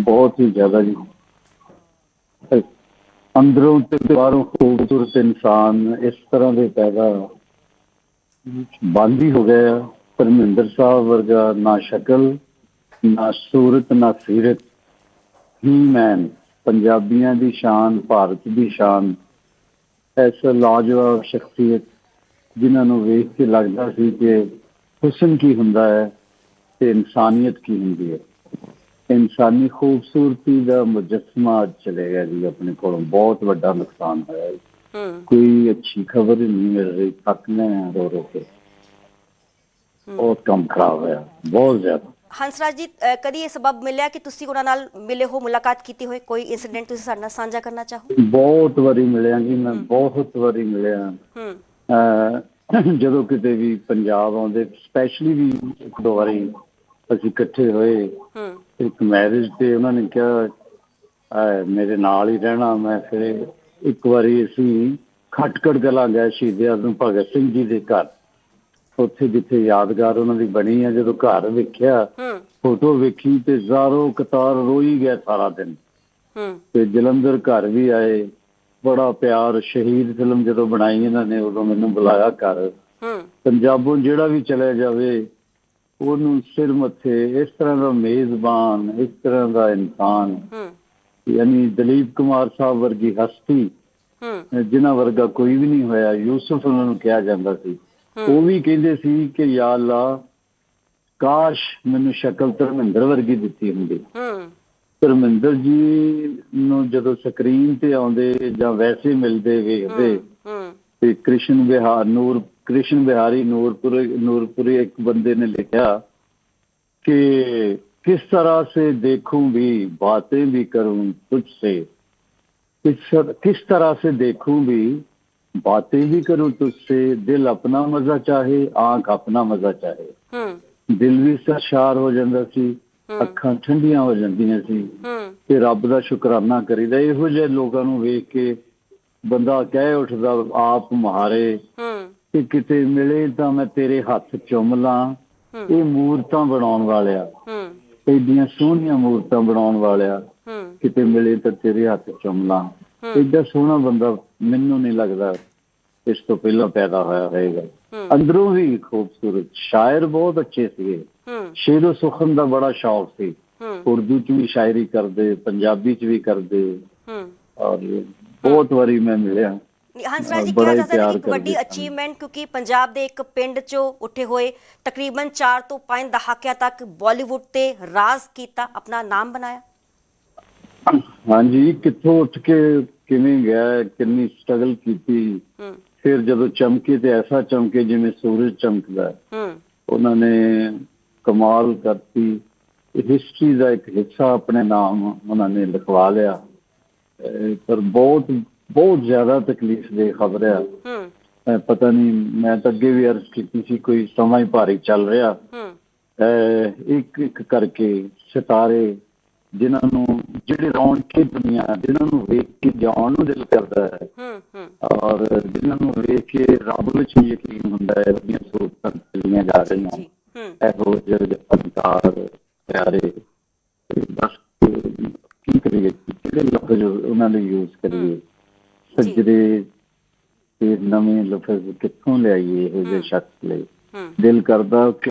ਬਹੁਤ ਹੀ ਜ਼ਿਆਦਾ ਜੀ। ਅੰਦਰੋਂ ਤੇ ਬਾਹਰੋਂ ਖੂਬਸੂਰਤ ਇਨਸਾਨ ਇਸ ਤਰ੍ਹਾਂ ਦੇ ਪੈਦਾ ਬੰਦ ਹੋ ਗਏ ਆ। ਸਾਹਿਬ ਵਰਗਾ ਨਾ ਸ਼ਕਲ, ਨਾ ਸੂਰਤ, ਨਾ ਸੀਰਤ। ਹੀ ਮੈਨ ਪੰਜਾਬੀਆਂ ਦੀ ਸ਼ਾਨ, ਭਾਰਤ ਦੀ ਸ਼ਾਨ। ਐਸਾ ਲਾਜਵਾਬ ਸ਼ਖਸੀਅਤ ਜਿਨ੍ਹਾਂ ਨੂੰ ਵੇਖ ਕੇ ਲੱਗਦਾ ਸੀ ਕਿ ਹੁਸਨ ਕੀ ਹੁੰਦਾ ਹੈ ਤੇ ਇਨਸਾਨੀਅਤ ਕੀ ਹੁੰਦੀ ਹੈ। ਇਨਸਾਨੀ ਖੂਬਸੂਰਤੀ ਦਾ ਮੁਜੱਸਮਾ ਚਲੇ ਗਿਆ ਜੀ ਆਪਣੇ ਕੋਲੋਂ ਬਹੁਤ ਵੱਡਾ ਨੁਕਸਾਨ ਹੋਇਆ ਹੈ। ਕੋਈ ਅੱਛੀ ਖਬਰ ਨਹੀਂ ਮਿਲ ਰਹੀ ਥੱਕ ਗਏ ਹਾਂ ਰੋ ਰੋ ਕੇ। ਬਹੁਤ ਕੰਮ ਖਰਾਬ ਹੋਇਆ ਬਹੁਤ ਜ਼ਿਆਦਾ। ਹੰਸਰਾਜ ਜੀ ਕਦੀ ਇਹ ਸਬਬ ਮਿਲਿਆ ਕਿ ਤੁਸੀਂ ਉਹਨਾਂ ਨਾਲ ਮਿਲੇ ਹੋ ਮੁਲਾਕਾਤ ਕੀਤੀ ਹੋਏ ਕੋਈ ਇਨਸੀਡੈਂਟ ਤੁਸੀਂ ਸਾਡੇ ਨਾਲ ਸਾਂਝਾ ਕਰਨਾ ਚਾਹੋ? ਬਹੁਤ ਵਾਰੀ ਮਿਲਿਆ ਜੀ ਮੈਂ ਬਹੁਤ ਵਾਰੀ ਮਿਲਿਆ। ਹੂੰ। ਜਦੋਂ ਕਿਤੇ ਵੀ ਪੰਜਾਬ ਆਉਂਦੇ ਸਪੈਸ਼ਲੀ ਵੀ ਇੱਕ ਦੋ ਵਾਰੀ ਅਸੀਂ ਇਕੱਠੇ ਹੋਏ। ਹੂੰ। ਇੱਕ ਮੈਰਿਜ ਤੇ ਉਹਨਾਂ ਨੇ ਕਿਹਾ ਮੇਰੇ ਨਾਲ ਹੀ ਰਹਿਣਾ ਮੈਂ ਫਿਰ ਇੱਕ ਵਾਰੀ ਅਸੀਂ ਖਟਕੜ ਕਲਾਂ ਗਏ ਸ਼ਹੀਦ ਆਜ਼ਮ ਭਗਤ ਸਿੰਘ ਜੀ ਦੇ ਘਰ। ਉੱਥੇ ਜਿੱਥੇ ਯਾਦਗਾਰ ਉਹਨਾਂ ਦੀ ਬਣੀ ਹੈ ਜਦੋਂ ਘਰ ਵੇਖਿਆ ਹੂੰ। ਫੋਟੋ ਵੇਖੀ ਤੇ ਜ਼ਾਰੋ ਕਤਾਰ ਰੋਈ ਗਿਆ ਸਾਰਾ ਦਿਨ। ਤੇ ਜਲੰਧਰ ਘਰ ਵੀ ਆਏ। ਬੜਾ ਪਿਆਰ ਸ਼ਹੀਦ ਫਿਲਮ ਜਦੋਂ ਬਣਾਈ ਇਹਨਾਂ ਨੇ ਉਦੋਂ ਮੈਨੂੰ ਬੁਲਾਇਆ ਘਰ। ਹੂੰ। ਪੰਜਾਬੋਂ ਜਿਹੜਾ ਵੀ ਚਲੇ ਜਾਵੇ ਉਹਨੂੰ ਸਿਰ ਮੱਥੇ ਇਸ ਤਰ੍ਹਾਂ ਦਾ ਮੇਜ਼ਬਾਨ ਇਸ ਤਰ੍ਹਾਂ ਦਾ ਇਨਸਾਨ। ਯਾਨੀ ਦਲੀਪ ਕੁਮਾਰ ਸਾਹਿਬ ਵਰਗੀ ਹਸਤੀ ਜਿਨ੍ਹਾਂ ਵਰਗਾ ਕੋਈ ਵੀ ਨਹੀਂ ਹੋਇਆ ਯੂਸਫ ਉਹਨਾਂ ਨੂੰ ਕਿਹਾ ਜਾਂਦਾ ਸੀ। ਉਹ ਵੀ ਕਹਿੰਦੇ ਸੀ ਕਿ ਯਾ ਅੱਲਾ ਕਾਸ਼ ਮੈਨੂੰ ਸ਼ਕਲ ਧਰਮਿੰਦਰ ਵਰਗੀ ਦਿੱਤੀ ਹੁੰਦੀ। ਧਰਮਿੰਦਰ ਜੀ ਨੂੰ ਜਦੋਂ ਸਕਰੀਨ ਤੇ ਆਉਂਦੇ ਜਾਂ ਵੈਸੇ ਮਿਲਦੇ ਵੇਖਦੇ ਤੇ ਕ੍ਰਿਸ਼ਨ ਵਿਹਾਰ ਨੂਰ ਕ੍ਰਿਸ਼ਨ ਬਿਹਾਰੀ ਨੂਰਪੁਰ ਨੂਰਪੁਰੀ ਇੱਕ ਬੰਦੇ ਨੇ ਲਿਖਿਆ ਕਿ किस तरह से देखूं भी बातें भी करूं तुझसे किस किस तरह से देखूं भी बातें भी करूं तुझसे दिल अपना मजा चाहे आंख अपना मजा चाहे ਹੂੰ ਦਿਲ ਵੀ ਸਰਸ਼ਾਰ ਹੋ ਜਾਂਦਾ ਸੀ ਅੱਖਾਂ ਠੰਡੀਆਂ ਹੋ ਜਾਂਦੀਆਂ ਸੀ ਹੂੰ ਤੇ ਰੱਬ ਦਾ ਸ਼ੁਕਰਾਨਾ ਕਰੀਦਾ ਇਹੋ ਜਿਹੇ ਲੋਕਾਂ ਨੂੰ ਵੇਖ ਕੇ ਬੰਦਾ ਕਹਿ ਉੱਠਦਾ ਆਪ ਮੁਹਾਰੇ ਹੂੰ ਕਿ ਕਿਤੇ ਮਿਲੇ ਤਾਂ ਮੈਂ ਤੇਰੇ ਹੱਥ ਚੁੰਮ ਲਾਂ। ਇਹ ਮੂਰਤਾਂ ਬਣਾਉਣ ਵਾਲਿਆ। ਹੂੰ। ਐਡੀਆਂ ਸੋਹਣੀਆਂ ਮੂਰਤਾਂ ਬਣਾਉਣ ਵਾਲਿਆ। ਹੂੰ। ਕਿਤੇ ਮਿਲੇ ਤਾਂ ਤੇਰੇ ਹੱਥ ਚੁੰਮ ਲਾਂ। ਐਡਾ ਸੋਹਣਾ ਬੰਦਾ ਮੈਨੂੰ ਨਹੀਂ ਲੱਗਦਾ ਇਸ ਤੋਂ ਪਹਿਲਾਂ ਪੈਦਾ ਹੋਇਆ ਹੋਵੇਗਾ। ਅੰਦਰੋਂ ਵੀ ਖੂਬਸੂਰਤ ਸ਼ਾਇਰ ਬਹੁਤ ਅੱਛੇ ਸੀਗੇ। ਸ਼ੇਰੋ ਸੁਖਨ ਦਾ ਬੜਾ ਸ਼ੌਕ ਸੀ। ਉਰਦੂ ਚ ਵੀ ਸ਼ਾਇਰੀ ਕਰਦੇ ਪੰਜਾਬੀ ਚ ਵੀ ਕਰਦੇ। ਹੂੰ। ਔਰ ਬਹੁਤ ਵਾਰੀ ਮੈਂ ਮਿਲਿਆ। ਹੰਸਰਾਜ ਜੀ ਕਿਹਾ ਜਾ ਸਕਦਾ ਇੱਕ ਵੱਡੀ। ਅਚੀਵਮੈਂਟ ਕਿਉਂਕਿ ਪੰਜਾਬ ਦੇ ਇੱਕ ਪਿੰਡ ਚੋਂ ਉੱਠੇ ਹੋਏ ਤਕਰੀਬਨ 4 ਤੋਂ 5 ਦਹਾਕਿਆਂ ਤੱਕ ਬਾਲੀਵੁੱਡ ਤੇ ਰਾਜ ਕੀਤਾ ਆਪਣਾ ਨਾਮ ਬਣਾਇਆ। ਹਾਂਜੀ ਕਿੱਥੋਂ ਉੱਠ ਕੇ ਕਿਵੇਂ ਗਿਆ ਕਿੰਨੀ ਸਟਰਗਲ ਕੀਤੀ ਫਿਰ ਜਦੋਂ ਚਮਕੇ ਤੇ ਐਸਾ ਚਮਕੇ ਜਿਵੇਂ ਸੂਰਜ ਚਮਕਦਾ ਉਹਨਾਂ ਨੇ ਕਮਾਲ ਕਰਤੀ। ਹਿਸਟਰੀ ਦਾ ਇੱਕ ਹਿੱਸਾ ਆਪਣੇ ਨਾਮ ਉਹਨਾਂ ਨੇ ਲਿਖਵਾ ਲਿਆ। ਪਰ ਬਹੁਤ ਬਹੁਤ ਜ਼ਿਆਦਾ ਤਕਲੀਫ ਦੇ ਖਬਰ ਆ। ਹੂੰ। ਪਤਾ ਨਹੀਂ ਮੈਂ ਤਾਂ ਅੱਗੇ ਵੀ ਅਰਜ਼ ਕੀਤੀ ਸੀ ਕੋਈ ਸਮਾਂ ਹੀ ਭਾਰੀ ਚੱਲ ਰਿਹਾ। ਹੂੰ। ਇੱਕ ਇੱਕ ਕਰਕੇ ਸਿਤਾਰੇ ਜਿਨ੍ਹਾਂ ਨੂੰ ਜਿਹੜੇ ਰੌਣਕੀ ਦੁਨੀਆ ਜਿਨ੍ਹਾਂ ਨੂੰ ਵੇਖ ਕੇ ਜਾਣ ਨੂੰ ਦਿਲ ਕਰਦਾ ਹੈ। ਹੂੰ ਹੂੰ। ਔਰ ਜਿਨ੍ਹਾਂ ਨੂੰ ਵੇਖ ਕੇ ਰੱਬ ਵਿੱਚ ਵੀ ਯਕੀਨ ਹੁੰਦਾ ਹੈ ਉਹਦੀਆਂ ਸੋਚਾਂ ਚੱਲੀਆਂ ਜਾ ਰਹੀਆਂ। ਹੂੰ। ਇਹੋ ਜਿਹੇ ਫਨਕਾਰ ਪਿਆਰੇ ਤੇ ਬਸ ਕੀ ਕਰੀਏ ਕਿਹੜੇ ਲਫ਼ਜ਼ ਉਹਨਾਂ ਲਈ ਯੂਜ਼ ਕਰੀਏ? ਸੱਜਰੇ ਤੇ ਨਵੇਂ ਲਫ਼ਜ਼ ਕਿੱਥੋਂ ਲਿਆਈਏ ਇਹੋ ਜਿਹੇ ਸ਼ਖਸ ਲਈ? ਦਿਲ ਕਰਦਾ ਕਿ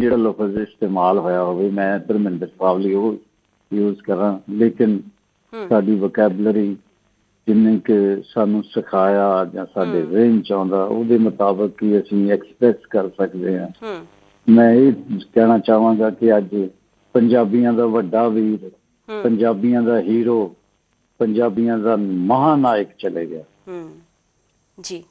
ਜਿਹੜਾ ਲਫ਼ਜ਼ ਇਸਤੇਮਾਲ ਹੋਇਆ ਹੋਵੇ ਮੈਂ ਧਰਮਿੰਦਰ ਸਾਹਿਬ ਲਈ ਉਹ ਯੂਜ਼ ਕਰਾਂ ਲੇਕਿਨ ਸਾਡੀ ਵੋਕੈਬਲਰੀ ਜਿੰਨੇ ਕਿ ਸਾਨੂੰ ਸਿਖਾਇਆ ਜਾਂ ਸਾਡੇ ਜ਼ਿਹਨ ਚ ਆਉਂਦਾ ਉਹਦੇ ਮੁਤਾਬਕ ਹੀ ਅਸੀਂ ਐਕਸਪ੍ਰੈਸ ਕਰ ਸਕਦੇ ਹਾਂ। ਮੈਂ ਇਹ ਕਹਿਣਾ ਚਾਹਾਂਗਾ ਕਿ ਅੱਜ ਪੰਜਾਬੀਆਂ ਦਾ ਵੱਡਾ ਵੀਰ ਪੰਜਾਬੀਆਂ ਦਾ ਹੀਰੋ ਪੰਜਾਬੀਆਂ ਦਾ ਮਹਾਨਾਇਕ ਚਲੇ ਗਿਆ। ਹੂੰ ਜੀ।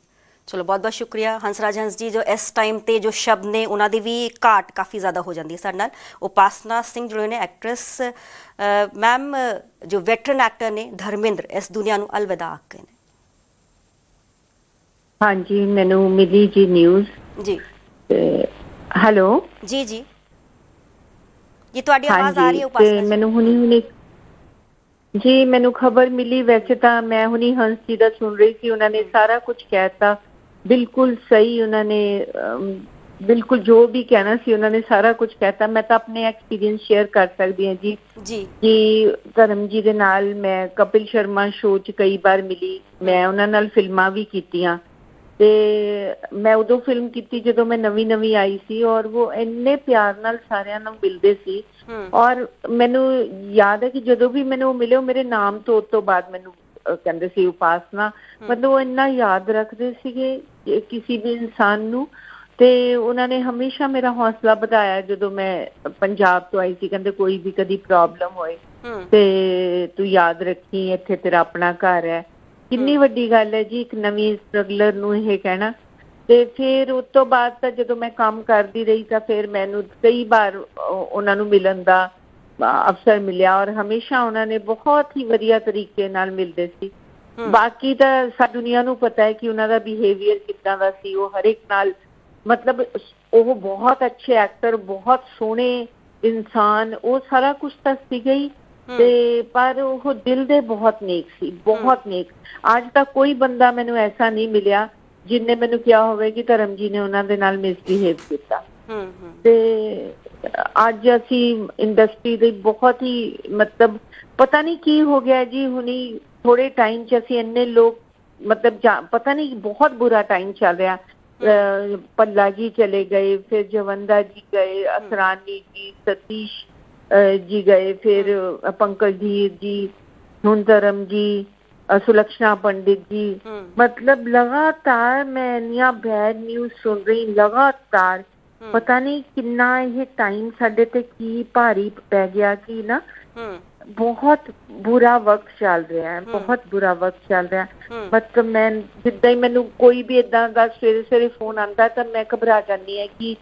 ਚਲੋ ਬਹੁਤ ਬਹੁਤ ਸ਼ੁਕਰੀਆ ਹੰਸਰਾਜ ਹੰਸ ਜੀ ਜੋ ਇਸ ਟਾਈਮ ਤੇ ਜੋ ਸ਼ਬਦ ਨੇ ਉਹਨਾਂ ਦੀ ਵੀ ਘਾਟ ਕਾਫੀ ਜ਼ਿਆਦਾ ਹੋ ਜਾਂਦੀ ਹੈ ਸਾਡੇ ਨਾਲ। ਉਪਾਸਨਾ ਸਿੰਘ ਜਿਹੜੇ ਨੇ ਐਕਟਰੈਸ ਮੈਮ ਜੋ ਵੈਟਰਨ ਐਕਟਰ ਨੇ ਧਰਮਿੰਦਰ ਇਸ ਦੁਨੀਆ ਨੂੰ ਅਲਵਿਦਾ ਆਖ ਗਏ ਹਾਂਜੀ ਮੈਨੂੰ ਮਿਲੀ ਜੀ ਨਿਊਜ਼ ਨੇ ਜੀ ਹੈਲੋ ਜੀ ਜੀ। ਜੀ ਤੁਹਾਡੀ ਆਵਾਜ਼ ਆ ਰਹੀ ਹੈ ਉਪਾਸਨਾ ਜੀ। ਮੈਨੂੰ ਹੁਣੀ ਹੁਣੀ ਜੀ ਮੈਨੂੰ ਖਬਰ ਮਿਲੀ ਵੈਸੇ ਤਾਂ ਮੈਂ ਹੁਣੀ ਹੰਸ ਜੀ ਦਾ ਸੁਣ ਰਹੀ ਸੀ ਉਹਨਾਂ ਨੇ ਸਾਰਾ ਕੁਝ ਕਹਿਤਾ ਬਿਲਕੁਲ ਸਹੀ ਉਹਨਾਂ ਨੇ ਬਿਲਕੁਲ ਜੋ ਵੀ ਕਹਿਣਾ ਸੀ ਉਹਨਾਂ ਨੇ ਸਾਰਾ ਕੁਝ ਕਹਿਤਾ ਮੈਂ ਤਾਂ ਆਪਣੇ ਐਕਸਪੀਰੀਅੰਸ ਸ਼ੇਅਰ ਕਰ ਸਕਦੀ ਹਾਂ ਜੀ। ਜੀ। ਕਿ ਧਰਮ ਜੀ ਦੇ ਨਾਲ ਮੈਂ ਕਪਿਲ ਸ਼ਰਮਾ ਸ਼ੋਅ 'ਚ ਕਈ ਵਾਰ ਮਿਲੀ। ਮੈਂ ਉਹਨਾਂ ਨਾਲ ਫਿਲਮਾਂ ਵੀ ਕੀਤੀਆਂ। ਤੇ ਮੈਂ ਉਦੋਂ ਫਿਲਮ ਕੀਤੀ ਜਦੋਂ ਮੈਂ ਨਵੀਂ ਨਵੀਂ ਆਈ ਸੀ ਔਰ ਉਹ ਇੰਨੇ ਪਿਆਰ ਨਾਲ ਸਾਰਿਆਂ ਨੂੰ ਮਿਲਦੇ ਸੀ। ਔਰ ਮੈਨੂੰ ਯਾਦ ਹੈ ਕਿ ਜਦੋਂ ਵੀ ਮੈਨੂੰ ਉਹ ਮਿਲੇ ਉਹ ਮੇਰੇ ਨਾਮ ਤੋਂ ਉਸ ਤੋਂ ਬਾਅਦ ਮੈਨੂੰ ਕਹਿੰਦੇ ਸੀ ਉਪਾਸਨਾ। ਮਤਲਬ ਉਹ ਇੰਨਾ ਯਾਦ ਰੱਖਦੇ ਸੀਗੇ ਕਿਸੇ ਵੀ ਇਨਸਾਨ ਨੂੰ। ਤੇ ਉਹਨਾਂ ਨੇ ਹਮੇਸ਼ਾ ਮੇਰਾ ਹੌਸਲਾ ਵਧਾਇਆ ਜਦੋਂ ਮੈਂ ਪੰਜਾਬ ਤੋਂ ਆਈ ਸੀ। ਕਹਿੰਦੇ ਕੋਈ ਵੀ ਕਦੀ ਪ੍ਰੋਬਲਮ ਹੋਏ ਤੇ ਤੂੰ ਯਾਦ ਰੱਖੀ ਇੱਥੇ ਤੇਰਾ ਆਪਣਾ ਘਰ ਹੈ। ਕਿੰਨੀ ਵੱਡੀ ਗੱਲ ਹੈ ਜੀ ਇੱਕ ਨਵੀਂ ਸਟਰਗਲਰ ਨੂੰ ਇਹ ਕਹਿਣਾ। ਤੇ ਫਿਰ ਉਸ ਤੋਂ ਬਾਅਦ ਤਾਂ ਜਦੋਂ ਮੈਂ ਕੰਮ ਕਰਦੀ ਰਹੀ ਤਾਂ ਫਿਰ ਮੈਨੂੰ ਕਈ ਵਾਰ ਉਹ- ਉਹਨਾਂ ਨੂੰ ਮਿਲਣ ਦਾ ਅ, ਅਵਸਰ ਮਿਲਿਆ ਔਰ ਹਮੇਸ਼ਾ ਉਹਨਾਂ ਨੇ ਬਹੁਤ ਹੀ ਵਧੀਆ ਤਰੀਕੇ ਨਾਲ ਮਿਲਦੇ ਸੀ। ਬਾਕੀ ਤਾਂ ਸਾ ਦੁਨੀਆ ਨੂੰ ਪਤਾ ਹੈ ਕਿ ਉਹਨਾਂ ਦਾ ਬਿਹੇਵੀਅਰ ਕਿੱਦਾਂ ਦਾ ਸੀ ਉਹ ਹਰ ਇੱਕ ਨਾਲ ਮਤਲਬ ਉਹ ਬਹੁਤ ਅੱਛੇ ਐਕਟਰ ਬਹੁਤ ਸੋਹਣੇ ਇਨਸਾਨ ਉਹ ਸਾਰਾ ਕੁਝ ਤਾਂ ਸੀਗਾ ਹੀ। ਤੇ ਪਰ ਉਹ ਦਿਲ ਦੇ ਬਹੁਤ ਨੇਕ ਸੀ ਬਹੁਤ ਨੇਕ। ਅੱਜ ਤੱਕ ਕੋਈ ਬੰਦਾ ਮੈਨੂੰ ਐਸਾ ਨਹੀਂ ਮਿਲਿਆ ਜਿਨਨੇ ਮੈਨੂੰ ਕਿਹਾ ਹੋਵੇ ਕਿ ਧਰਮ ਜੀ ਨੇ ਉਹਨਾਂ ਦੇ ਨਾਲ ਮਿਸਬਿਹੇਵ ਕੀਤਾ। ਤੇ ਅੱਜ ਅਸੀਂ ਇੰਡਸਟਰੀ ਦੇ ਬਹੁਤ ਹੀ ਮਤਲਬ ਪਤਾ ਨਹੀਂ ਕੀ ਹੋ ਗਿਆ ਜੀ ਹੁਣੀ ਥੋੜੇ ਟਾਈਮ ਚ ਅਸੀਂ ਇੰਨੇ ਲੋਕ ਮਤਲਬ ਪਤਾ ਨਹੀਂ ਬਹੁਤ ਬੁਰਾ ਟਾਈਮ ਚੱਲ ਰਿਹਾ। ਪੱਲਾ ਜੀ ਚਲੇ ਗਏ ਫਿਰ ਜਵੰਦਾ ਜੀ ਗਏ ਅਸਰਾਨੀ ਜੀ ਸਤੀਸ਼ ਜੀ ਗਏ ਫਿਰ ਪੰਕਜ ਧੀਰ ਜੀ ਹੁਣ ਧਰਮ ਜੀ ਪੰਡਿਤ ਜੀ। ਹੂੰ। ਮਤਲਬ ਲਗਾਤਾਰ ਮੈਂ ਇੰਨੀਆਂ ਬੈਡ ਨਿਊਜ਼ ਸੁਣ ਰਹੀ ਲਗਾਤਾਰ। ਪਤਾ ਨਹੀਂ ਕਿੰਨਾ ਇਹ ਟਾਈਮ ਸਾਡੇ ਤੇ ਕੀ ਭਾਰੀ ਪੈ ਗਿਆ ਕਿ ਨਾ। ਬਹੁਤ ਬੁਰਾ ਵਕਤ ਚੱਲ ਰਿਹਾ ਹੈ ਬਹੁਤ ਬੁਰਾ ਵਕਤ ਚੱਲ ਰਿਹਾ ਮਤਲਬ ਮੈਂ ਜਿੱਦਾਂ ਹੀ ਮੈਨੂੰ ਕੋਈ ਵੀ ਇਦਾਂ ਦਾ ਸਵੇਰੇ ਸਵੇਰੇ ਫੋਨ ਆਂਦਾ ਤਾਂ ਮੈਂ ਘਬਰਾ ਜਾਂਦੀ ਹਾਂ ਕਿ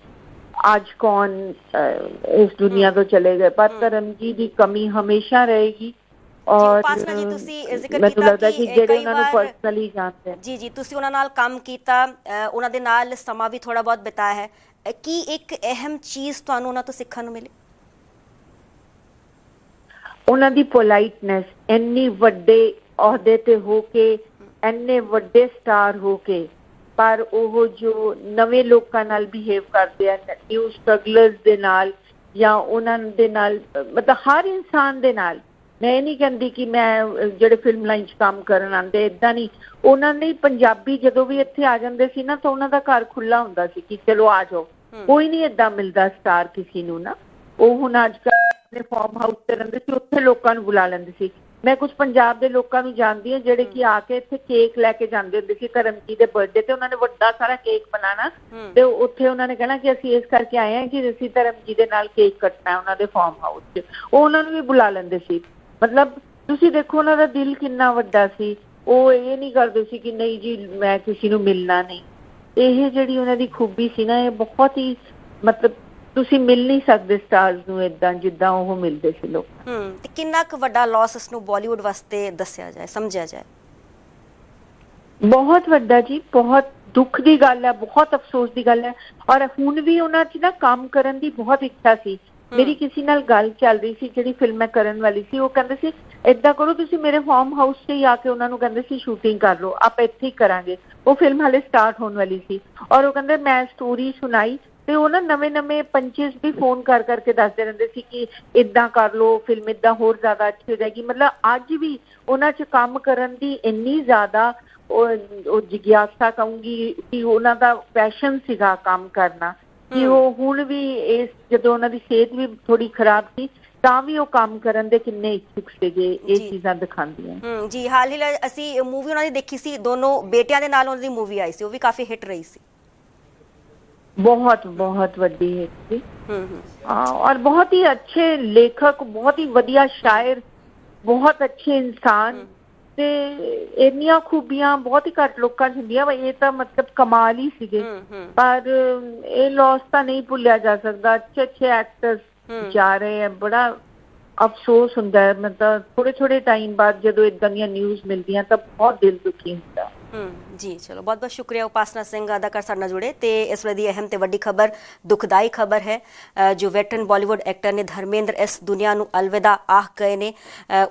ਅੱਜ ਕੌਣ ਅਹ, ਇਸ ਦੁਨੀਆ ਤੋਂ ਚਲੇ ਗਏ ਪਰ ਧਰਮ ਜੀ ਦੀ ਕਮੀ ਹਮੇਸ਼ਾ ਰਹੇਗੀ ਔਰ ਜੀ, ਤੁਸੀਂ ਜ਼ਿਕਰ ਕੀਤਾ ਕਿ ਜਿਹੜੇ ਉਹਨਾਂ ਨੂੰ ਪਰਸਨਲੀ ਜਾਣਦੇ ਜੀ ਜੀ ਤੁਸੀਂ ਉਹਨਾਂ ਨਾਲ ਕੰਮ ਕੀਤਾ ਉਹਨਾਂ ਦੇ ਨਾਲ ਸਮਾਂ ਵੀ ਥੋੜਾ ਬਹੁਤ ਬਿਤਾਇਆ ਹੈ ਕੀ ਇੱਕ ਅਹਿਮ ਚੀਜ਼ ਤੁਹਾਨੂੰ ਉਹਨਾਂ ਤੋਂ ਸਿੱਖਣ ਨੂੰ ਮਿਲੀ ਉਹਨਾਂ ਦੀ ਪੋਲਾਈਟਨੈਸ ਇੰਨੀ ਵੱਡੇ ਅਹੁਦੇ ਤੇ ਹੋ ਕੇ ਇੰਨੇ ਵੱਡੇ ਸਟਾਰ ਹੋ ਕੇ ਪਰ ਉਹ ਜੋ ਨਵੇਂ ਲੋਕਾਂ ਨਾਲ ਬਿਹੇਵ ਕਰਦੇ ਆ ਨਿਊ ਸਟਰਗਲਰਸ ਦੇ ਨਾਲ ਜਾਂ ਉਹਨਾਂ ਦੇ ਨਾਲ ਮਤਲਬ ਹਰ ਇਨਸਾਨ ਦੇ ਨਾਲ ਮੈਂ ਨਹੀਂ ਕਹਿੰਦੀ ਕਿ ਮੈਂ ਜਿਹੜੇ ਫਿਲਮ ਲਾਈਨ 'ਚ ਕੰਮ ਕਰਨ ਆਉਂਦੇ ਇਦਾਂ ਨਹੀਂ। ਉਹਨਾਂ ਨੇ ਪੰਜਾਬੀ ਜਦੋਂ ਵੀ ਇੱਥੇ ਆ ਜਾਂਦੇ ਸੀ ਨਾ ਤਾਂ ਉਹਨਾਂ ਦਾ ਘਰ ਖੁੱਲਾ ਹੁੰਦਾ ਸੀ ਕਿ ਚਲੋ ਆ ਜਾਓ। ਕੋਈ ਨਹੀਂ ਏਦਾਂ ਮਿਲਦਾ ਸਟਾਰ ਕਿਸੇ ਨੂੰ ਨਾ। ਉਹ ਹੁਣ ਅੱਜ ਕੱਲ੍ਹ ਆਪਣੇ ਫਾਰਮ ਹਾਊਸ ਤੇ ਰਹਿੰਦੇ ਸੀ ਉੱਥੇ ਲੋਕਾਂ ਨੂੰ ਬੁਲਾ ਲੈਂਦੇ ਸੀ। ਮੈਂ ਕੁਝ ਪੰਜਾਬ ਦੇ ਲੋਕਾਂ ਨੂੰ ਜਾਣਦੀ ਹਾਂ ਜਿਹੜੇ ਕਿ ਆ ਕੇ ਇੱਥੇ ਕੇਕ ਲੈ ਕੇ ਜਾਂਦੇ ਹੁੰਦੇ ਸੀ ਧਰਮਜੀ ਦੇ ਬਰਥਡੇ ਤੇ ਉਹਨਾਂ ਨੇ ਵੱਡਾ ਸਾਰਾ ਕੇਕ ਬਣਾਉਣਾ ਹੂੰ। ਤੇ ਉੱਥੇ ਉਹਨਾਂ ਨੇ ਕਹਿਣਾ ਕਿ ਅਸੀਂ ਇਸ ਕਰਕੇ ਆਏ ਹਾਂ ਕਿ ਅਸੀਂ ਧਰਮਜੀ ਦੇ ਨਾਲ ਕੇਕ ਕੱਟਣਾ ਉਹਨਾਂ ਦੇ ਫਾਰਮ ਹਾਊਸ 'ਚ। ਉਹ ਉਹਨਾਂ ਨੂੰ ਵੀ ਬੁਲਾ ਲੈਂਦੇ ਸੀ। ਮਤਲਬ ਤੁਸੀਂ ਦੇਖੋ ਉਹਨਾਂ ਦਾ ਦਿਲ ਕਿੰਨਾ ਵੱਡਾ ਸੀ। ਉਹ ਇਹ ਨਹੀਂ ਕਰਦੇ ਸੀ ਕਿ ਨਹੀਂ ਜੀ ਮੈਂ ਕਿਸੇ ਨੂੰ ਮਿਲਣਾ ਨਹੀਂ। ਇਹ ਜਿਹੜੀ ਉਹਨਾਂ ਦੀ ਖੂਬੀ ਸੀ ਨਾ ਇਹ ਬਹੁਤ ਹੀ ਮਤਲਬ ਤੁਸੀਂ ਮਿਲ ਨਹੀਂ ਸਕਦੇ ਸਟਾਰਸ ਨੂੰ ਇਦਾਂ ਜਿੱਦਾਂ ਉਹ ਮਿਲਦੇ ਸੀ ਲੋਕ। ਹੂੰ ਤੇ ਕਿੰਨਾ ਕੁ ਵੱਡਾ ਲਾਸ ਇਸ ਨੂੰ ਬਾਲੀਵੁੱਡ ਵਾਸਤੇ ਦੱਸਿਆ ਜਾਏ ਸਮਝਿਆ ਜਾਏ? ਬਹੁਤ ਵੱਡਾ ਜੀ ਬਹੁਤ ਦੁੱਖ ਦੀ ਗੱਲ ਹੈ ਬਹੁਤ ਅਫਸੋਸ ਦੀ ਗੱਲ ਹੈ। ਔਰ ਹੁਣ ਵੀ ਉਹਨਾਂ 'ਚ ਨਾ ਕੰਮ ਕਰਨ ਦੀ ਬਹੁਤ ਇੱਛਾ ਸੀ। ਮੇਰੀ ਕਿਸੇ ਨਾਲ ਗੱਲ ਚੱਲ ਰਹੀ ਸੀ ਜਿਹੜੀ ਫਿਲਮ ਮੈਂ ਕਰਨ ਵਾਲੀ ਸੀ ਉਹ ਕਹਿੰਦੇ ਸੀ ਏਦਾਂ ਕਰੋ ਤੁਸੀਂ ਮੇਰੇ ਫਾਰਮ ਹਾਊਸ 'ਤੇ ਹੀ ਆ ਕੇ ਉਹਨਾਂ ਨੂੰ ਕਹਿੰਦੇ ਸੀ ਸ਼ੂਟਿੰਗ ਕਰ ਲਓ ਆਪਾਂ ਇੱਥੇ ਹੀ ਕਰਾਂਗੇ। ਉਹ ਫਿਲਮ ਹਾਲੇ ਸਟਾਰਟ ਹੋਣ ਵਾਲੀ ਸੀ। ਔਰ ਉਹ ਕਹਿੰਦੇ ਮੈਂ ਸਟੋਰੀ ਸੁਣਾਈ ਤੇ ਉਹ ਨਾ ਨਵੇਂ-ਨਵੇਂ ਪੰਚਸ ਵੀ ਫੋਨ ਕਰ ਕਰਕੇ ਦੱਸਦੇ ਰਹਿੰਦੇ ਸੀ ਕਿ ਇਦਾਂ ਕਰ ਲਓ ਫਿਲਮ ਇਦਾਂ ਹੋਰ ਜ਼ਿਆਦਾ ਅੱਛੀ ਹੋ ਜਾਏਗੀ। ਮਤਲਬ ਅੱਜ ਵੀ ਉਹਨਾਂ 'ਚ ਕੰਮ ਕਰਨ ਦੀ ਇੰਨੀ ਜ਼ਿਆਦਾ ਉਹ ਜਿਗਿਆਸਾ ਕਹੂੰਗੀ ਕਿ ਉਹਨਾਂ ਦਾ ਪੈਸ਼ਨ ਸੀਗਾ ਕੰਮ ਕਰਨਾ। ਕਿ ਉਹ ਹੁਣ ਵੀ ਇਸ ਜਦੋਂ ਉਹਨਾਂ ਦੀ ਸਿਹਤ ਵੀ ਥੋੜੀ ਖਰਾਬ ਸੀ ਤਾਂ ਵੀ ਉਹ ਕੰਮ ਕਰਨ ਦੇ ਕਿੰਨੇ ਇੱਛੁਕ ਸੀਗੇ ਇਹ। ਚੀਜ਼ਾਂ ਦਿਖਾਉਂਦੀਆਂ। ਹੂੰ ਜੀ ਹਾਲ ਹੀ ਅਸੀਂ ਮੂਵੀ ਉਹਨਾਂ ਦੀ ਦੇਖੀ ਸੀ ਦੋਨੋਂ ਬੇਟਿਆਂ ਦੇ ਨਾਲ ਉਹਨਾਂ ਦੀ ਮੂਵੀ ਆਈ ਸੀ ਉਹ ਵੀ ਕਾਫੀ ਹਿੱਟ ਰਹੀ ਸੀ। ਬਹੁਤ ਬਹੁਤ ਵੱਡੀ ਹੈ ਜੀ ਹੂੰ ਹੂੰ। ਹਾਂ, ਔਰ ਬਹੁਤ ਹੀ ਅੱਛੇ ਲੇਖਕ ਬਹੁਤ ਹੀ ਵਧੀਆ ਸ਼ਾਇਰ ਬਹੁਤ ਅੱਛੇ ਇਨਸਾਨ ਤੇ ਇੰਨੀਆਂ ਖੂਬੀਆਂ ਬਹੁਤ ਹੀ ਘੱਟ ਲੋਕਾਂ 'ਚ ਹੁੰਦੀਆਂ ਇਹ ਤਾਂ ਮਤਲਬ ਕਮਾਲ ਹੀ ਸੀਗੇ। ਹੂੰ ਹੂੰ। ਪਰ ਇਹ ਲਾਸ ਤਾਂ ਨਹੀਂ ਭੁੱਲਿਆ ਜਾ ਸਕਦਾ। ਅੱਛੇ ਅੱਛੇ ਐਕਟਰਸ ਜਾ ਰਹੇ ਆ ਬੜਾ ਅਫਸੋਸ ਹੁੰਦਾ ਹੈ। ਮਤਲਬ ਥੋੜੇ ਥੋੜੇ ਟਾਈਮ ਬਾਅਦ ਜਦੋਂ ਇਦਾਂ ਦੀਆਂ ਨਿਊਜ਼ ਮਿਲਦੀਆਂ ਤਾਂ ਬਹੁਤ ਦਿਲ ਦੁਖੀ ਹੁੰਦਾ। ਜੀ, ਚਲੋ, ਬਹੁਤ ਬਹੁਤ ਸ਼ੁਕਰੀਆ ਉਪਾਸਨਾ ਸਿੰਘ ਅਦਾਕਾਰ ਸਾਡੇ ਨਾਲ ਜੁੜੇ। ਤੇ ਇਸ ਵੇਲੇ ਦੀ ਅਹਿਮ ਤੇ ਵੱਡੀ ਖਬਰ, ਦੁਖਦਾਈ ਖਬਰ ਹੈ ਜੋ ਵੈਟਰਨ ਬਾਲੀਵੁੱਡ ਐਕਟਰ ਨੇ ਧਰਮੇਂਦਰ ਇਸ ਦੁਨੀਆ ਨੂੰ ਅਲਵਿਦਾ ਆਖ ਗਏ ਨੇ।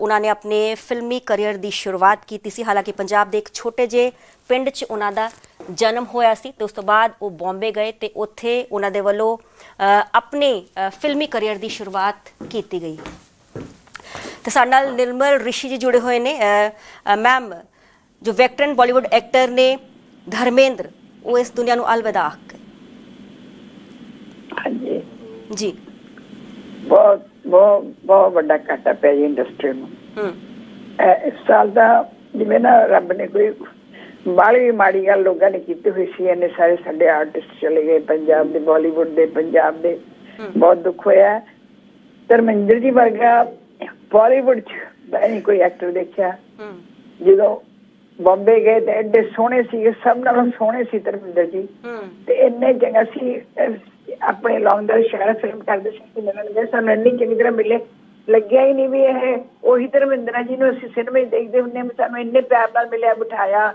ਉਹਨਾਂ ਨੇ ਆਪਣੇ ਫਿਲਮੀ ਕੈਰੀਅਰ ਦੀ ਸ਼ੁਰੂਆਤ ਕੀਤੀ ਸੀ। ਹਾਲਾਂਕਿ ਪੰਜਾਬ ਦੇ ਇੱਕ ਛੋਟੇ ਜਿਹੇ ਪਿੰਡ 'ਚ ਉਹਨਾਂ ਦਾ ਜਨਮ ਹੋਇਆ ਸੀ ਤੇ ਉਸ ਤੋਂ ਬਾਅਦ ਉਹ ਬੰਬੇ ਗਏ ਤੇ ਉੱਥੇ ਉਹਨਾਂ ਦੇ ਵੱਲੋਂ ਆਪਣੇ ਫਿਲਮੀ ਕੈਰੀਅਰ ਦੀ ਸ਼ੁਰੂਆਤ ਕੀਤੀ ਗਈ। ਤੇ ਸਾਡੇ ਨਾਲ ਨਿਰਮਲ ਰਿਸ਼ੀ ਜੀ ਜੁੜੇ ਹੋਏ ਨੇ। ਮੈਮ ਜੋ ਵੈਕਟਰਨ ਬਾਲੀਵੁੱਡ ਐਕਟਰ ਨੇ ਧਰਮੇਂਦਰ ਉਹ ਇਸ ਦੁਨੀਆ ਨੂੰ ਅਲਵਿਦਾ ਆਖ ਹਾਂਜੀ ਜੀ ਬਹੁਤ ਬਹੁਤ ਬਹੁਤ ਵੱਡਾ ਘਾਟਾ ਪਿਆ ਜੀ ਇੰਡਸਟਰੀ ਨੂੰ ਹਮ ਇਹ ਇਸ ਸਾਲ ਦਾ ਜਿਵੇਂ ਨਾ ਰੱਬ ਨੇ ਕੋਈ ਬਾਲੀ ਮਾੜੀ ਗੱਲ ਲੋਕਾਂ ਨੇ ਕੀਤੀ ਹੋਈ ਸੀ ਇਹਨੇ ਸਾਰੇ ਸਾਡੇ ਆਰਟਿਸਟ ਚਲੇ ਗਏ ਪੰਜਾਬ ਦੇ ਬਾਲੀਵੁੱਡ ਦੇ ਪੰਜਾਬ ਦੇ ਬਹੁਤ ਦੁੱਖ ਹੋਇਆ ਧਰਮਿੰਦਰ ਜੀ ਵਰਗਾ ਬਾਲੀਵੁੱਡ ਚ ਨਹੀਂ ਕੋਈ ਐਕਟਰ ਦੇਖਿਆ ਹਮ ਜਦੋਂ ਬੰਬੇ ਗਏ ਤੇ ਐਡੇ ਸੋਹਣੇ ਸੀ ਸਭ ਨਾਲੋਂ ਸੋਹਣੇ ਸੀ ਧਰਮਿੰਦਰ ਜੀ। ਤੇ ਇੰਨੇ ਚੰਗਾ ਸੀ ਆਪਣੇ ਲੌਂਗਰ ਸ਼ਹਿਰ ਫਿਲਮ ਕਰਦੇ ਸੀ ਕਿ ਮੈਨੂੰ ਲੱਗਾ ਸਾਨੂੰ ਇੰਨੀ ਚੰਗੀ ਤਰ੍ਹਾਂ ਮਿਲੇ। ਲੱਗਿਆ ਹੀ ਨਹੀਂ ਵੀ ਇਹ ਉਹੀ ਧਰਮਿੰਦਰਾ ਜੀ ਨੂੰ ਅਸੀਂ ਸਿਨੇਮੇ ਦੇਖਦੇ ਹੁੰਦੇ ਹਾਂ ਵੀ ਸਾਨੂੰ ਇੰਨੇ ਪਿਆਰ ਨਾਲ ਮਿਲਿਆ ਬਿਠਾਇਆ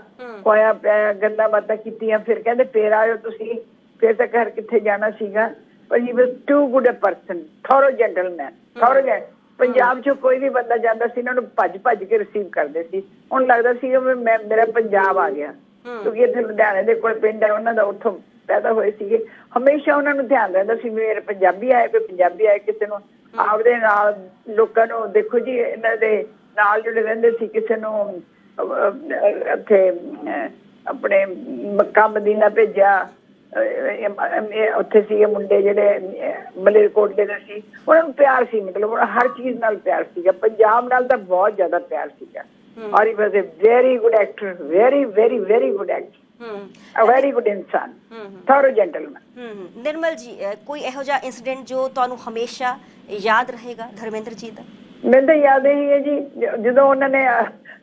ਪਿਆ ਗੱਲਾਂ ਬਾਤਾਂ ਕੀਤੀਆਂ ਫਿਰ ਕਹਿੰਦੇ ਫੇਰ ਆਇਓ ਤੁਸੀਂ ਫਿਰ ਤਾਂ ਘਰ ਕਿੱਥੇ ਜਾਣਾ ਸੀਗਾ? ਪਰ he was too good a person thorough gentleman thorough ਜੈ ਪੰਜਾਬ 'ਚੋਂ ਕੋਈ ਵੀ ਬੰਦਾ ਜਾਂਦਾ ਸੀ ਇਹਨਾਂ ਨੂੰ ਭੱਜ ਭੱਜ ਕੇ ਰਿਸੀਵ ਕਰਦੇ ਸੀ। ਹੁਣ ਲੱਗਦਾ ਸੀ ਕਿ ਮੈਂ ਮੇਰਾ ਪੰਜਾਬ ਆ ਗਿਆ। ਕਿਉਂਕਿ ਇੱਥੇ ਲੁਧਿਆਣੇ ਦੇ ਕੋਲ ਪਿੰਡ ਹੈ ਉਹਨਾਂ ਦਾ ਉੱਥੋਂ ਪੈਦਾ ਹੋਏ ਸੀਗੇ। ਹਮੇਸ਼ਾ ਉਹਨਾਂ ਨੂੰ ਧਿਆਨ ਰਹਿੰਦਾ ਸੀ ਮੇਰੇ ਪੰਜਾਬੀ ਆਏ ਕੋਈ ਪੰਜਾਬੀ ਆਏ ਕਿਸੇ ਨੂੰ। ਆਪਦੇ ਨਾਲ ਲੋਕਾਂ ਨੂੰ ਦੇਖੋ ਜੀ ਇਹਨਾਂ ਦੇ ਨਾਲ ਜਿਹੜੇ ਰਹਿੰਦੇ ਸੀ ਕਿਸੇ ਨੂੰ ਇੱਥੇ ਆਪਣੇ ਮੱਕਾ ਮਦੀਨਾ ਭੇਜਿਆ। ਉੱਥੇ ਸੀਗੇ ਮੁੰਡੇ ਜਿਹੜੇ ਮਲੇਰਕੋਟਲੇ ਦੇ ਸੀ। ਉਹਨਾਂ ਨੂੰ ਪਿਆਰ ਸੀ ਮਤਲਬ ਹਰ ਚੀਜ਼ ਨਾਲ ਪਿਆਰ ਸੀਗਾ। ਪੰਜਾਬ ਨਾਲ ਤਾਂ ਬਹੁਤ ਜ਼ਿਆਦਾ ਪਿਆਰ ਸੀਗਾ। ਔਰ he was a very good actor very very very good actor hmm a very good insan, thorough gentleman. ਹਮ ਨਿਰਮਲ ਜੀ ਅ, ਕੋਈ ਇਹੋ ਜਿਹਾ ਇਨਸੀਡੈਂਟ ਜੋ ਤੁਹਾਨੂੰ ਹਮੇਸ਼ਾ ਯਾਦ ਰਹੇਗਾ ਧਰਮੇਂਦਰ ਜੀ ਦਾ? ਮੈਨੂੰ ਤਾਂ ਯਾਦ ਇਹੀ ਹੈ ਜੀ ਜਦੋਂ ਉਹਨਾਂ ਨੇ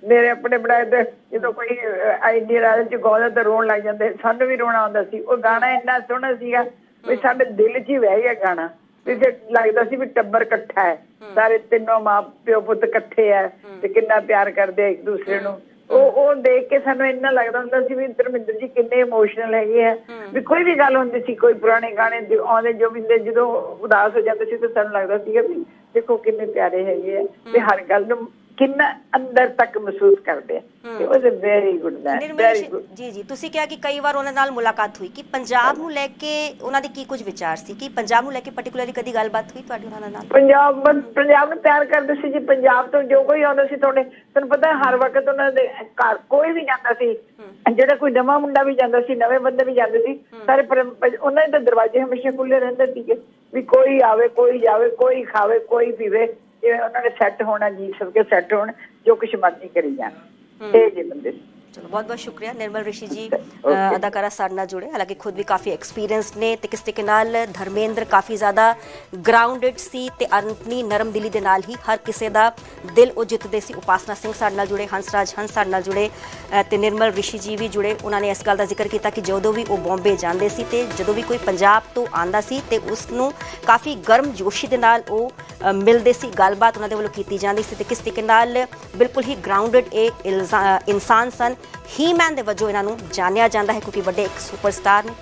ਮੇਰੇ ਆਪਣੇ ਬੜਾਏ ਤੇ ਜਦੋਂ ਕੋਈ ਆਈਡੀ ਰਾਜ ਚ ਗਾਉਂਦਾ ਤਾਂ ਰੋਣ ਲੱਗ ਜਾਂਦੇ। ਸਾਨੂੰ ਵੀ ਰੋਣਾ ਆਉਂਦਾ ਸੀ। ਉਹ ਗਾਣਾ ਇੰਨਾ ਸੋਹਣਾ ਸੀਗਾ ਵੀ ਸਾਡੇ ਦਿਲ 'ਚ ਹੀ ਵਹਿ ਗਿਆ ਗਾਣਾ। ਵੀ ਜੇ ਲੱਗਦਾ ਸੀ ਵੀ ਟੱਬਰ ਇਕੱਠਾ ਹੈ, ਸਾਰੇ ਤਿੰਨੋਂ ਮਾਂ ਪਿਓ ਪੁੱਤ ਇਕੱਠੇ ਹੈ ਤੇ ਕਿੰਨਾ ਪਿਆਰ ਕਰਦੇ ਆ ਇੱਕ ਦੂਸਰੇ ਨੂੰ। ਉਹ ਉਹ ਦੇਖ ਕੇ ਸਾਨੂੰ ਇੰਨਾ ਲੱਗਦਾ ਹੁੰਦਾ ਸੀ ਵੀ ਧਰਮਿੰਦਰ ਜੀ ਕਿੰਨੇ ਇਮੋਸ਼ਨਲ ਹੈਗੇ ਆ। ਵੀ ਕੋਈ ਵੀ ਗੱਲ ਹੁੰਦੀ ਸੀ, ਕੋਈ ਪੁਰਾਣੇ ਗਾਣੇ ਆਉਂਦੇ ਜੋ ਵੀ ਜਦੋਂ ਉਦਾਸ ਹੋ ਜਾਂਦੇ ਸੀ ਤਾਂ ਸਾਨੂੰ ਲੱਗਦਾ ਸੀਗਾ ਵੀ ਦੇਖੋ ਕਿੰਨੇ ਪਿਆਰੇ ਹੈਗੇ ਆ। ਤੇ ਹਰ ਗੱਲ ਨੂੰ ਕਿੰਨਾ ਅੰਦਰ ਤੱਕ ਮਹਿਸੂਸ ਕਰਦੇ ਆ। It was a very good man very good ਜੀ ਜੀ ਤੁਸੀਂ ਕਿਹਾ ਕਿ ਕਈ ਵਾਰ ਉਹਨਾਂ ਨਾਲ ਮੁਲਾਕਾਤ ਹੋਈ ਕਿ ਪੰਜਾਬ ਨੂੰ ਲੈ ਕੇ ਉਹਨਾਂ ਦੇ ਕੀ ਕੁਝ ਵਿਚਾਰ ਸੀ? ਕਿ ਪੰਜਾਬ ਨੂੰ ਲੈ ਕੇ ਪਾਰਟਿਕੂਲਰਲੀ ਕਦੀ ਗੱਲਬਾਤ ਹੋਈ ਤੁਹਾਡੀ ਉਹਨਾਂ ਨਾਲ? ਪੰਜਾਬ ਪੰਜਾਬ ਨੂੰ ਪਿਆਰ ਕਰਦੇ ਸੀ ਜੀ ਪੰਜਾਬ ਤੋਂ ਜੋ ਕੋਈ ਆਉਂਦਾ ਸੀ ਤੁਹਾਡੇ ਤੁਹਾਨੂੰ ਪਤਾ ਹੈ ਹਰ ਵਕਤ ਉਹਨਾਂ ਦੇ ਘਰ ਕੋਈ ਵੀ ਜਾਂਦਾ ਸੀ ਜਿਹੜਾ ਕੋਈ ਨਵਾਂ ਮੁੰਡਾ ਵੀ ਜਾਂਦਾ ਸੀ ਨਵੇਂ ਬੰਦੇ ਵੀ ਜਾਂਦੇ ਸੀ ਸਾਰੇ ਉਹਨਾਂ ਦੇ ਤਾਂ ਦਰਵਾਜ਼ੇ ਹਮੇਸ਼ਾ ਖੁੱਲੇ ਰਹਿੰਦੇ ਸੀਗੇ ਵੀ ਕੋਈ ਆਵੇ ਕੋਈ ਜਾਵੇ ਕੋਈ ਖਾਵੇ ਕੋਈ ਪੀਵੇ। ਜਿਵੇਂ ਉਹਨਾਂ ਨੇ ਸੈੱਟ ਹੋਣਾ ਜੀ ਸਭ ਕੇ ਸੈੱਟ ਹੋਣ ਜੋ ਕੁਛ ਮਰਜ਼ੀ ਕਰੀ ਜਾਣ। ਇਹ ਜੇ ਬੰਦੇ ਚਲੋ ਬਹੁਤ ਬਹੁਤ ਸ਼ੁਕਰੀਆ ਨਿਰਮਲ ਰਿਸ਼ੀ ਜੀ ਅਦਾਕਾਰਾ ਸਾਡੇ ਨਾਲ ਜੁੜੇ ਹਾਲਾਂਕਿ ਖੁਦ ਵੀ ਕਾਫੀ ਐਕਸਪੀਰੀਅੰਸ ਨੇ ਤੇ ਕਿਸ ਤਰੀਕੇ ਨਾਲ ਧਰਮੇਂਦਰ ਕਾਫੀ ਜ਼ਿਆਦਾ ਗਰਾਊਂਡਡ ਸੀ ਤੇ ਆਪਣੀ ਨਰਮ ਦਿਲੀ ਦੇ ਨਾਲ ਹੀ ਹਰ ਕਿਸੇ ਦਾ ਦਿਲ ਉਹ ਜਿੱਤਦੇ ਸੀ ਉਪਾਸਨਾ ਸਿੰਘ ਸਾਡੇ ਨਾਲ ਜੁੜੇ ਹੰਸਰਾਜ ਹੰਸ ਸਾਡੇ ਨਾਲ ਜੁੜੇ ਤੇ ਨਿਰਮਲ ਰਿਸ਼ੀ ਜੀ ਵੀ ਜੁੜੇ ਉਹਨਾਂ ਨੇ ਇਸ ਗੱਲ ਦਾ ਜ਼ਿਕਰ ਕੀਤਾ ਕਿ ਜਦੋਂ ਵੀ ਉਹ ਬੰਬੇ ਜਾਂਦੇ ਸੀ ਤੇ ਜਦੋਂ ਵੀ ਕੋਈ ਪੰਜਾਬ ਤੋਂ ਆਂਦਾ ਸੀ ਤੇ ਉਸ ਨੂੰ ਕਾਫੀ ਗਰਮ ਜੋਸ਼ੀ ਦੇ ਨਾਲ ਉਹ ਮਿਲਦੇ ਸੀ ਗੱਲਬਾਤ ਉਹਨਾਂ ਦੇ ਵੱਲੋਂ ਕੀਤੀ ਜਾਂਦੀ ਸੀ ਤੇ ਕਿਸ ਤਰੀਕੇ ਨਾਲ ਬਿਲਕੁਲ ਹੀ ਗਰਾਊਂਡਡ ਇਲਜ਼ਾ- ਇਨਸਾਨ ਸਨ ਹੀ ਮੈਨ ਦੇ ਵਜੋਂ ਇਹਨਾਂ ਨੂੰ ਜਾਣਿਆ ਜਾਂਦਾ ਹੈ ਕਿਉਂਕਿ ਵੱਡੇ ਇੱਕ ਸੁਪਰਸਟਾਰ ਨੇ ਕਈ